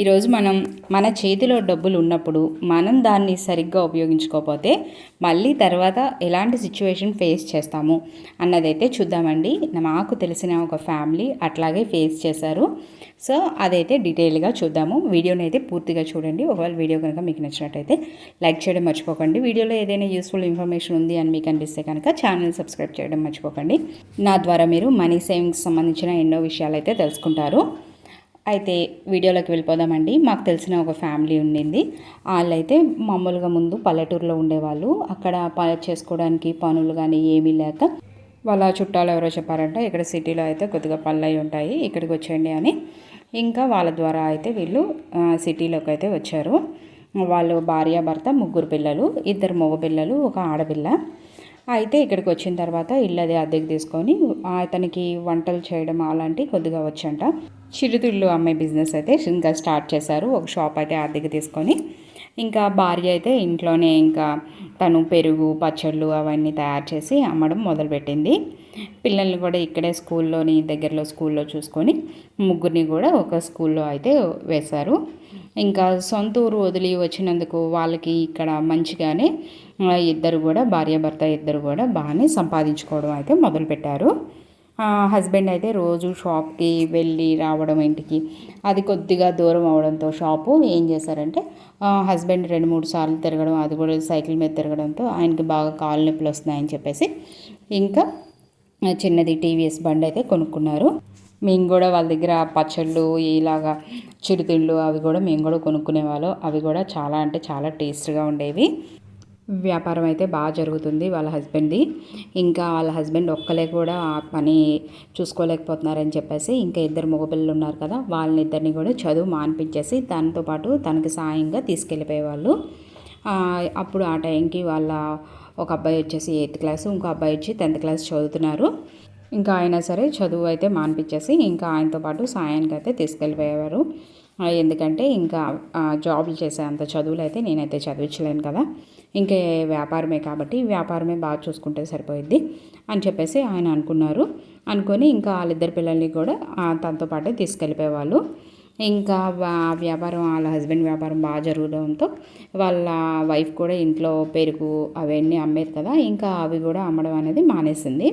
ఈరోజు మనం మన చేతిలో డబ్బులు ఉన్నప్పుడు మనం దాన్ని సరిగ్గా ఉపయోగించుకోకపోతే మళ్ళీ తర్వాత ఎలాంటి సిచ్యువేషన్ ఫేస్ చేస్తాము అన్నదైతే చూద్దామండి. నాకు తెలిసిన ఒక ఫ్యామిలీ అట్లాగే ఫేస్ చేశారు. సో అదైతే డీటెయిల్గా చూద్దాము. వీడియోని అయితే పూర్తిగా చూడండి. ఒకవేళ వీడియో కనుక మీకు నచ్చినట్టయితే లైక్ చేయడం మర్చిపోకండి. వీడియోలో ఏదైనా యూస్ఫుల్ ఇన్ఫర్మేషన్ ఉంది అని మీకు అనిపిస్తే కనుక ఛానల్ సబ్స్క్రైబ్ చేయడం మర్చిపోకండి. నా ద్వారా మీరు మనీ సేవింగ్స్ సంబంధించిన ఎన్నో విషయాలు అయితే తెలుసుకుంటారు. అయితే వీడియోలోకి వెళ్ళిపోదామండి. మాకు తెలిసిన ఒక ఫ్యామిలీ ఉండింది. వాళ్ళైతే మామూలుగా ముందు పల్లెటూరులో ఉండేవాళ్ళు. అక్కడ ప చేసుకోవడానికి పనులు కానీ ఏమీ లేక వాళ్ళ చుట్టాలు ఎవరో చెప్పారంటే ఇక్కడ సిటీలో అయితే కొద్దిగా పళ్ళు అయి ఉంటాయి ఇక్కడికి వచ్చేయండి అని. ఇంకా వాళ్ళ ద్వారా అయితే వీళ్ళు సిటీలోకి అయితే వచ్చారు. వాళ్ళు భార్య భర్త ముగ్గురు పిల్లలు ఇద్దరు మగ పిల్లలు ఒక ఆడపిల్ల. అయితే ఇక్కడికి వచ్చిన తర్వాత ఇల్లు అది అద్దెకి తీసుకొని అతనికి వంటలు చేయడం అలాంటి కొద్దిగా వచ్చంట. చిరుతిళ్ళు అమ్మే బిజినెస్ అయితే ఇంకా స్టార్ట్ చేశారు. ఒక షాప్ అయితే అద్దెకి తీసుకొని ఇంకా భార్య అయితే ఇంట్లోనే ఇంకా తను పెరుగు పచ్చళ్ళు అవన్నీ తయారు చేసి అమ్మడం మొదలుపెట్టింది. పిల్లల్ని కూడా ఇక్కడే స్కూల్లోని దగ్గరలో స్కూల్లో చూసుకొని ముగ్గురిని కూడా ఒక స్కూల్లో అయితే వేశారు. ఇంకా సొంత ఊరు వదిలి వచ్చినందుకు వాళ్ళకి ఇక్కడ మంచిగానే ఇద్దరు కూడా భార్యాభర్త ఇద్దరు కూడా బాగానే సంపాదించుకోవడం అయితే మొదలుపెట్టారు. హస్బెండ్ అయితే రోజు షాప్కి వెళ్ళి రావడం ఇంటికి అది కొద్దిగా దూరం అవడంతో షాపు ఏం చేశారంటే హస్బెండ్ రెండు మూడు సార్లు తిరగడం అది కూడా సైకిల్ మీద తిరగడంతో ఆయనకి బాగా కాళ్ళు నొప్పులు వస్తున్నాయని చెప్పేసి ఇంకా చిన్నది టీవీఎస్ బండి అయితే కొనుక్కున్నారు. మేము కూడా వాళ్ళ దగ్గర పచ్చళ్ళు ఇలాగా చిరుతిళ్ళు అవి కూడా మేము కూడా కొనుక్కునేవాళ్ళం అవి కూడా చాలా అంటే చాలా టేస్ట్గా ఉండేవి. వ్యాపారం అయితే బాగా జరుగుతుంది వాళ్ళ హస్బెండ్ది. ఇంకా వాళ్ళ హస్బెండ్ ఒక్కలే కూడా ఆ పని చూసుకోలేకపోతున్నారని చెప్పేసి ఇంకా ఇద్దరు మగపిల్లలు ఉన్నారు కదా వాళ్ళని ఇద్దరిని కూడా చదువు మాన్పించేసి దానితో పాటు తనకి సాయంగా తీసుకెళ్ళిపోయేవాళ్ళు అప్పుడు ఆ టైంకి వాళ్ళ ఒక అబ్బాయి వచ్చేసి ఎయిత్ క్లాస్ ఇంకో అబ్బాయి వచ్చి టెన్త్ క్లాస్ చదువుతున్నారు. ఇంకా అయినా సరే చదువు అయితే మాన్పించేసి ఇంకా ఆయనతో పాటు సాయానికి అయితే తీసుకెళ్ళిపోయేవారు. ఎందుకంటే ఇంకా జాబులు చేసే అంత చదువులు అయితే నేనైతే చదివించలేను కదా. ఇంకే వ్యాపారమే కాబట్టి వ్యాపారమే బాగా చూసుకుంటే సరిపోయిద్ది అని చెప్పేసి ఆయన అనుకున్నారు. అనుకొని ఇంకా వాళ్ళిద్దరు పిల్లల్ని కూడా తనతో పాటే తీసుకెళ్ళిపోయేవాళ్ళు. ఇంకా వ్యాపారం వాళ్ళ హస్బెండ్ వ్యాపారం బాగా జరగడంతో వాళ్ళ వైఫ్ కూడా ఇంట్లో పెరుగు అవన్నీ అమ్మేది కదా. ఇంకా అవి కూడా అమ్మడం అనేది మానేసింది.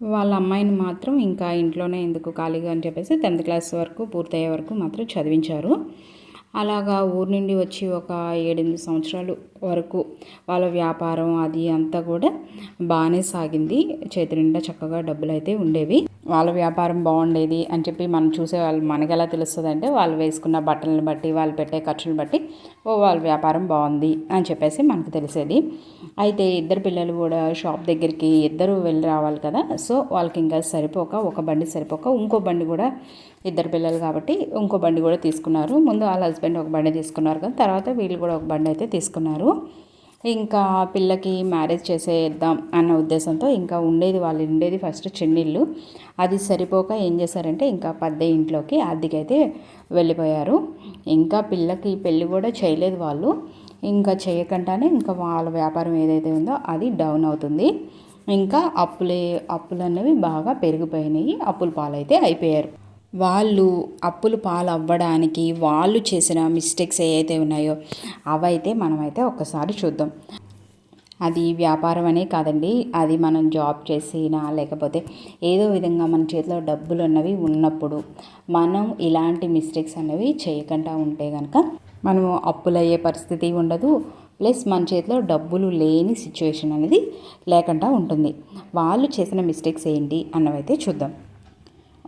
వాళ్ళ అమ్మాయిని మాత్రం ఇంకా ఇంట్లోనే ఎందుకు ఖాళీగా అని చెప్పేసి టెన్త్ క్లాస్ వరకు పూర్తయ్యే వరకు మాత్రం చదివించారు. అలాగా ఊరు నుండి వచ్చి ఒక ఏడెనిమిది సంవత్సరాలు వరకు వాళ్ళ వ్యాపారం అది అంతా కూడా బాగానే సాగింది. చేతి నిండా చక్కగా డబ్బులు అయితే ఉండేవి. వాళ్ళ వ్యాపారం బాగుండేది అని చెప్పి మనం చూసే వాళ్ళు మనకి ఎలా తెలుస్తుంది అంటే వాళ్ళు వేసుకున్న బట్టలను బట్టి వాళ్ళు పెట్టే ఖర్చులను బట్టి ఓ వాళ్ళ వ్యాపారం బాగుంది అని చెప్పేసి మనకు తెలిసేది. అయితే ఇద్దరు పిల్లలు కూడా షాప్ దగ్గరికి ఇద్దరు వెళ్ళి రావాలి కదా. సో వాళ్ళకి ఇంకా సరిపోక ఒక బండి సరిపోక ఇంకో బండి కూడా ఇద్దరు పిల్లలు కాబట్టి ఇంకో బండి కూడా తీసుకున్నారు. ముందు వాళ్ళ హస్బెండ్ ఒక బండి తీసుకున్నారు కదా. తర్వాత వీళ్ళు కూడా ఒక బండి అయితే తీసుకున్నారు. ఇంకా పిల్లకి మ్యారేజ్ చేసేద్దాం అన్న ఉద్దేశంతో ఇంకా ఉండేది వాళ్ళు ఉండేది ఫస్ట్ చిన్నిళ్ళు. అది సరిపోక ఏం చేశారంటే ఇంకా పెద్ద ఇంట్లోకి అద్దెకైతే వెళ్ళిపోయారు. ఇంకా పిల్లకి పెళ్ళి కూడా చేయలేదు వాళ్ళు. ఇంకా చేయకుండానే ఇంకా వాళ్ళ వ్యాపారం ఏదైతే ఉందో అది డౌన్ అవుతుంది. ఇంకా అప్పులే అప్పులు అనేవి బాగా పెరిగిపోయినాయి. అప్పుల పాలైతే అయిపోయారు. వాళ్ళు అప్పులు పాలు అవ్వడానికి వాళ్ళు చేసిన మిస్టేక్స్ ఏవైతే ఉన్నాయో అవైతే మనమైతే ఒక్కసారి చూద్దాం. అది వ్యాపారం అనే కాదండి. అది మనం జాబ్ చేసినా లేకపోతే ఏదో విధంగా మన చేతిలో డబ్బులు ఉన్నవి ఉన్నప్పుడు మనం ఇలాంటి మిస్టేక్స్ అనేవి చేయకుండా ఉంటే కనుక మనము అప్పులయ్యే పరిస్థితి ఉండదు. ప్లస్ మన చేతిలో డబ్బులు లేని సిచ్యువేషన్ అనేది లేకుండా ఉంటుంది. వాళ్ళు చేసిన మిస్టేక్స్ ఏంటి అన్నవైతే చూద్దాం.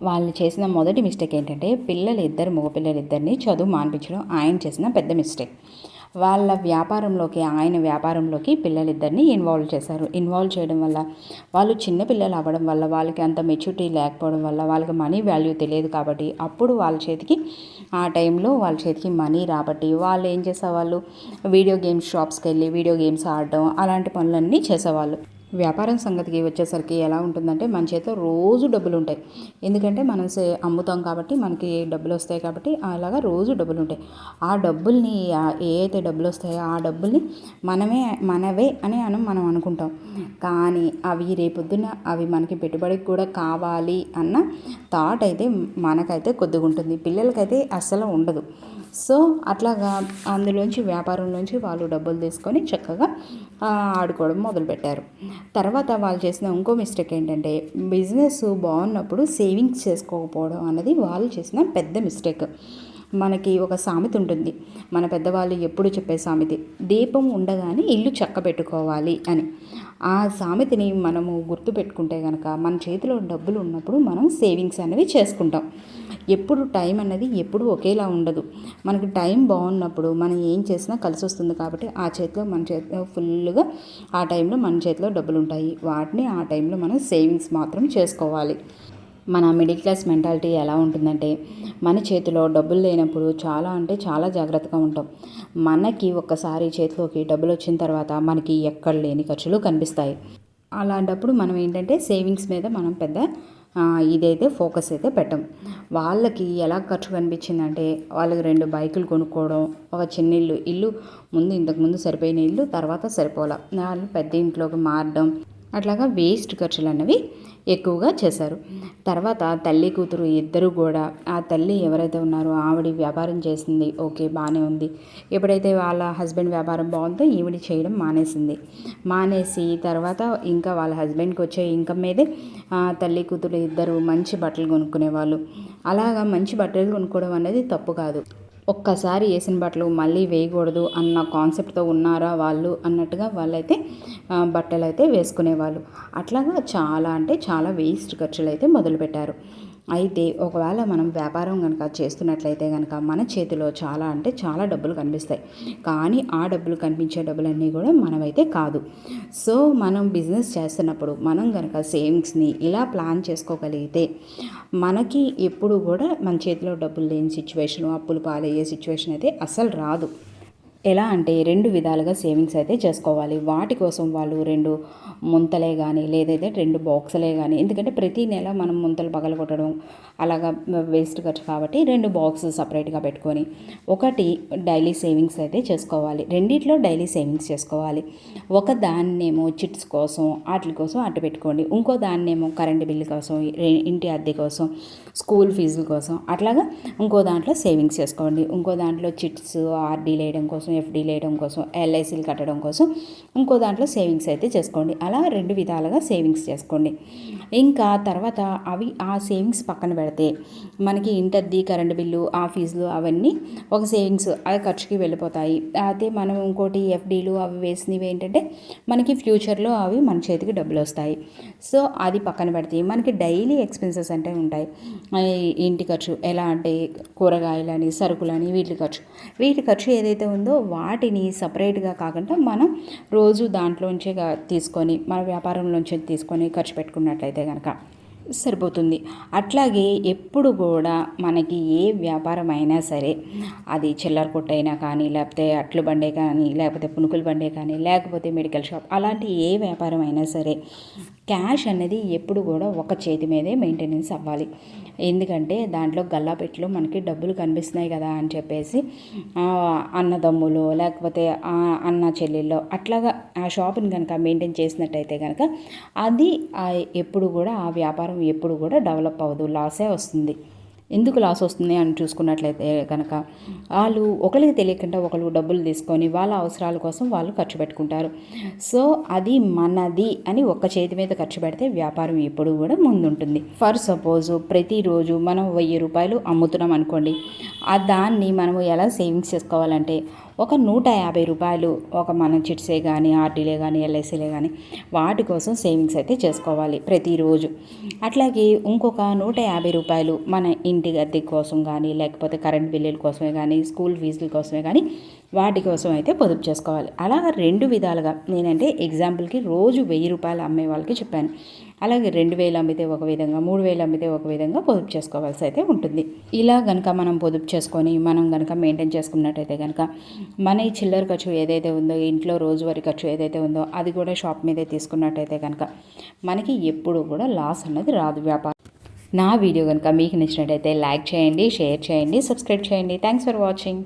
వాళ్ళు చేసిన మొదటి మిస్టేక్ ఏంటంటే పిల్లలు ఇద్దరు మగపిల్లలు ఇద్దరిని చదువు మాన్పించడం. ఆయన చేసిన పెద్ద మిస్టేక్ వాళ్ళ వ్యాపారంలోకి ఆయన వ్యాపారంలోకి పిల్లలిద్దరిని ఇన్వాల్వ్ చేశారు. ఇన్వాల్వ్ చేయడం వల్ల వాళ్ళు చిన్న పిల్లలు అవ్వడం వల్ల వాళ్ళకి అంత మెచ్యూరిటీ లేకపోవడం వల్ల వాళ్ళకి మనీ వాల్యూ తెలియదు కాబట్టి అప్పుడు వాళ్ళ చేతికి ఆ టైంలో వాళ్ళ చేతికి మనీ రాబట్టి వాళ్ళు ఏం చేసేవాళ్ళు? వీడియో గేమ్స్ షాప్స్కి వెళ్ళి వీడియో గేమ్స్ ఆడడం అలాంటి పనులన్నీ చేసేవాళ్ళు. వ్యాపారం సంగతికి వచ్చేసరికి ఎలా ఉంటుందంటే మన చేతిలో రోజు డబ్బులు ఉంటాయి. ఎందుకంటే మనం సే అమ్ముతాం కాబట్టి మనకి డబ్బులు వస్తాయి కాబట్టి అలాగా రోజు డబ్బులు ఉంటాయి. ఆ డబ్బుల్ని ఏ అయితే డబ్బులు వస్తాయో ఆ డబ్బుల్ని మనమే మనవే అని మనం మనం అనుకుంటాం. కానీ అవి రేపొద్దున అవి మనకి పెట్టుబడికి కూడా కావాలి అన్న థాట్ అయితే మనకైతే కొద్దిగా ఉంటుంది పిల్లలకైతే అస్సలు ఉండదు. సో అట్లాగా అందులోంచి వ్యాపారంలోంచి వాళ్ళు డబ్బులు తీసుకొని చక్కగా ఆడుకోవడం మొదలుపెట్టారు. తర్వాత వాళ్ళు చేసిన ఇంకో మిస్టేక్ ఏంటంటే బిజినెస్ బాగున్నప్పుడు సేవింగ్స్ చేసుకోకపోవడం అన్నది వాళ్ళు చేసిన పెద్ద మిస్టేక్. మనకి ఒక సామెత ఉంటుంది. మన పెద్దవాళ్ళు ఎప్పుడు చెప్పే సామెత దీపం ఉండగానే ఇల్లు చక్కబెట్టుకోవాలి అని. ఆ సామెతని మనము గుర్తుపెట్టుకుంటే కనుక మన చేతిలో డబ్బులు ఉన్నప్పుడు మనం సేవింగ్స్ అనేవి చేసుకుంటాం. ఎప్పుడు టైం అన్నది ఎప్పుడు ఒకేలా ఉండదు. మనకి టైం బాగున్నప్పుడు మనం ఏం చేసినా కలిసి వస్తుంది కాబట్టి ఆ చేతిలో మన చేతిలో ఫుల్గా ఆ టైంలో మన చేతిలో డబ్బులు ఉంటాయి వాటిని ఆ టైంలో మనం సేవింగ్స్ మాత్రం చేసుకోవాలి. మన మిడిల్ క్లాస్ మెంటాలిటీ ఎలా ఉంటుందంటే మన చేతిలో డబ్బులు లేనప్పుడు చాలా అంటే చాలా జాగ్రత్తగా ఉంటాం. మనకి ఒక్కసారి చేతిలోకి డబ్బులు వచ్చిన తర్వాత మనకి ఎక్కడ లేని ఖర్చులు కనిపిస్తాయి. అలాంటప్పుడు మనం ఏంటంటే సేవింగ్స్ మీద మనం పెద్ద ఇదైతే ఫోకస్ అయితే పెట్టం. వాళ్ళకి ఎలా ఖర్చు కనిపించిందంటే వాళ్ళకి రెండు బైకులు కొనుక్కోవడం ఒక చిన్న ఇల్లు ఇల్లు ముందు ఇంతకుముందు సరిపోయిన ఇల్లు తర్వాత సరిపోలా వాళ్ళు పెద్ద ఇంట్లోకి మారడం అట్లాగా వేస్ట్ ఖర్చులు అన్నవి ఎక్కువగా చేశారు. తర్వాత తల్లి కూతురు ఇద్దరు కూడా ఆ తల్లి ఎవరైతే ఉన్నారో ఆవిడ వ్యాపారం చేసింది ఓకే బాగానే ఉంది. ఎప్పుడైతే వాళ్ళ హస్బెండ్ వ్యాపారం బాగుందో ఈవిడ చేయడం మానేసింది. మానేసి తర్వాత ఇంకా వాళ్ళ హస్బెండ్కి వచ్చే ఇన్కమ్ మీదే తల్లి కూతురు ఇద్దరు మంచి బట్టలు కొనుక్కునేవాళ్ళు. అలాగా మంచి బట్టలు కొనుక్కోవడం అనేది తప్పు కాదు. ఒక్కసారి వేసిన బట్టలు మళ్ళీ వేయకూడదు అన్న కాన్సెప్ట్తో ఉన్నారా వాళ్ళు అన్నట్టుగా వాళ్ళైతే బట్టలు అయితే వేసుకునేవాళ్ళు. అట్లాగా చాలా అంటే చాలా వేస్ట్ ఖర్చులు అయితే మొదలుపెట్టారు. అయితే ఒకవేళ మనం వ్యాపారం కనుక చేస్తున్నట్లయితే కనుక మన చేతిలో చాలా అంటే చాలా డబ్బులు కనిపిస్తాయి. కానీ ఆ డబ్బులు కనిపించే డబ్బులన్నీ కూడా మనమైతే కాదు. సో మనం బిజినెస్ చేస్తున్నప్పుడు మనం కనుక సేవింగ్స్ని ఇలా ప్లాన్ చేసుకోగలిగితే మనకి ఎప్పుడు కూడా మన చేతిలో డబ్బులు లేని సిచ్యువేషను అప్పులు పాలయ్యే సిచ్యువేషన్ అయితే అస్సలు రాదు. ఎలా అంటే రెండు విధాలుగా సేవింగ్స్ అయితే చేసుకోవాలి. వాటి కోసం వాళ్ళు రెండు ముంతలే కానీ లేదైతే రెండు బాక్సులే కానీ ఎందుకంటే ప్రతి నెల మనం ముంతలు పగలగొట్టడం అలాగా వేస్ట్ ఖర్చు కాబట్టి రెండు బాక్స్ సపరేట్గా పెట్టుకొని ఒకటి డైలీ సేవింగ్స్ అయితే చేసుకోవాలి. రెండిట్లో డైలీ సేవింగ్స్ చేసుకోవాలి. ఒక దాన్నేమో చిట్స్ కోసం వాటి కోసం అటు పెట్టుకోండి. ఇంకో దాన్నేమో కరెంటు బిల్లు కోసం ఇంటి అద్దె కోసం స్కూల్ ఫీజుల కోసం అట్లాగా ఇంకో దాంట్లో సేవింగ్స్ చేసుకోండి. ఇంకో దాంట్లో చిట్స్ ఆర్డీలు వేయడం కోసం ఎఫ్డీలు వేయడం కోసం ఎల్ఐసీలు కట్టడం కోసం ఇంకో దాంట్లో సేవింగ్స్ అయితే చేసుకోండి. అలా రెండు విధాలుగా సేవింగ్స్ చేసుకోండి. ఇంకా తర్వాత అవి ఆ సేవింగ్స్ పక్కన పెడితే మనకి ఇంటర్ది కరెంటు బిల్లు ఆ ఫీజులు అవన్నీ ఒక సేవింగ్స్ అది ఖర్చుకి వెళ్ళిపోతాయి. అయితే మనం ఇంకోటి ఎఫ్డీలు అవి వేసినవి ఏంటంటే మనకి ఫ్యూచర్లో అవి మన చేతికి డబ్బులు వస్తాయి. సో అది పక్కన పెడితే మనకి డైలీ ఎక్స్పెన్సెస్ అంటే ఉంటాయి. ఇంటి ఖర్చు ఎలా అంటే కూరగాయలని సరుకులని వీటి ఖర్చు. వీటి ఖర్చు ఏదైతే ఉందో వాటిని సపరేట్గా కాకుండా మనం రోజు దాంట్లోంచే తీసుకొని మన వ్యాపారంలోంచి తీసుకొని ఖర్చు పెట్టుకున్నట్లయితే కనుక సరిపోతుంది. అట్లాగే ఎప్పుడు కూడా మనకి ఏ వ్యాపారం అయినా సరే అది చిల్లర కొట్టైనా కానీ లేకపోతే అట్లు బండే కానీ లేకపోతే పునుకుల బండే కానీ లేకపోతే మెడికల్ షాప్ అలాంటి ఏ వ్యాపారం అయినా సరే క్యాష్ అనేది ఎప్పుడు కూడా ఒక చేతి మీదే మెయింటెనెన్స్ అవ్వాలి. ఎందుకంటే దాంట్లో గల్లాపెట్లో మనకి డబ్బులు కనిపిస్తున్నాయి కదా అని చెప్పేసి అన్నదమ్ములు లేకపోతే ఆ అన్న చెల్లెల్లో అట్లాగా ఆ షాప్ని కనుక మెయింటైన్ చేసినట్టయితే కనుక అది ఎప్పుడు కూడా ఆ వ్యాపారం ఎప్పుడు కూడా డెవలప్ అవ్వదు. లాసే వస్తుంది. ఎందుకు లాస్ వస్తుంది అని చూసుకున్నట్లయితే కనుక వాళ్ళు ఒకరికి తెలియకుండా ఒకరు డబ్బులు తీసుకొని వాళ్ళ అవసరాల కోసం వాళ్ళు ఖర్చు పెట్టుకుంటారు. సో అది మనది అని ఒక్క చేతి మీద ఖర్చు పెడితే వ్యాపారం ఎప్పుడు కూడా ముందుంటుంది. ఫర్ సపోజ్ ప్రతిరోజు మనం వెయ్యి రూపాయలు అమ్ముతున్నాం అనుకోండి ఆ దాన్ని మనము ఎలా సేవింగ్స్ చేసుకోవాలంటే ఒక నూట యాభై రూపాయలు ఒక మన చిట్సే కానీ ఆర్టీలే కానీ ఎల్ఐసీలే కానీ వాటి కోసం సేవింగ్స్ అయితే చేసుకోవాలి ప్రతిరోజు. అట్లాగే ఇంకొక నూట యాభై రూపాయలు మన ఇంటి అద్దె కోసం కానీ లేకపోతే కరెంట్ బిల్లుల కోసమే కానీ స్కూల్ ఫీజుల కోసమే కానీ వాటి కోసం అయితే పొదుపు చేసుకోవాలి. అలా రెండు విధాలుగా నేనంటే ఎగ్జాంపుల్కి రోజు వెయ్యి రూపాయలు అమ్మే వాళ్ళకి చెప్పాను. అలాగే రెండు వేలు అమ్మితే ఒక విధంగా మూడు వేలు అమ్మితే ఒక విధంగా పొదుపు చేసుకోవాల్సి అయితే ఉంటుంది. ఇలా కనుక మనం పొదుపు చేసుకొని మనం కనుక మెయింటైన్ చేసుకున్నట్టయితే కనుక మన ఈ చిల్లర ఖర్చు ఏదైతే ఉందో ఇంట్లో రోజువారీ ఖర్చు ఏదైతే ఉందో అది కూడా షాప్ మీదే తీసుకున్నట్టయితే కనుక మనకి ఎప్పుడు కూడా లాస్ అన్నది రాదు వ్యాపారం. నా వీడియో కనుక మీకు నచ్చినట్టయితే లైక్ చేయండి షేర్ చేయండి సబ్స్క్రైబ్ చేయండి. Thanks for watching.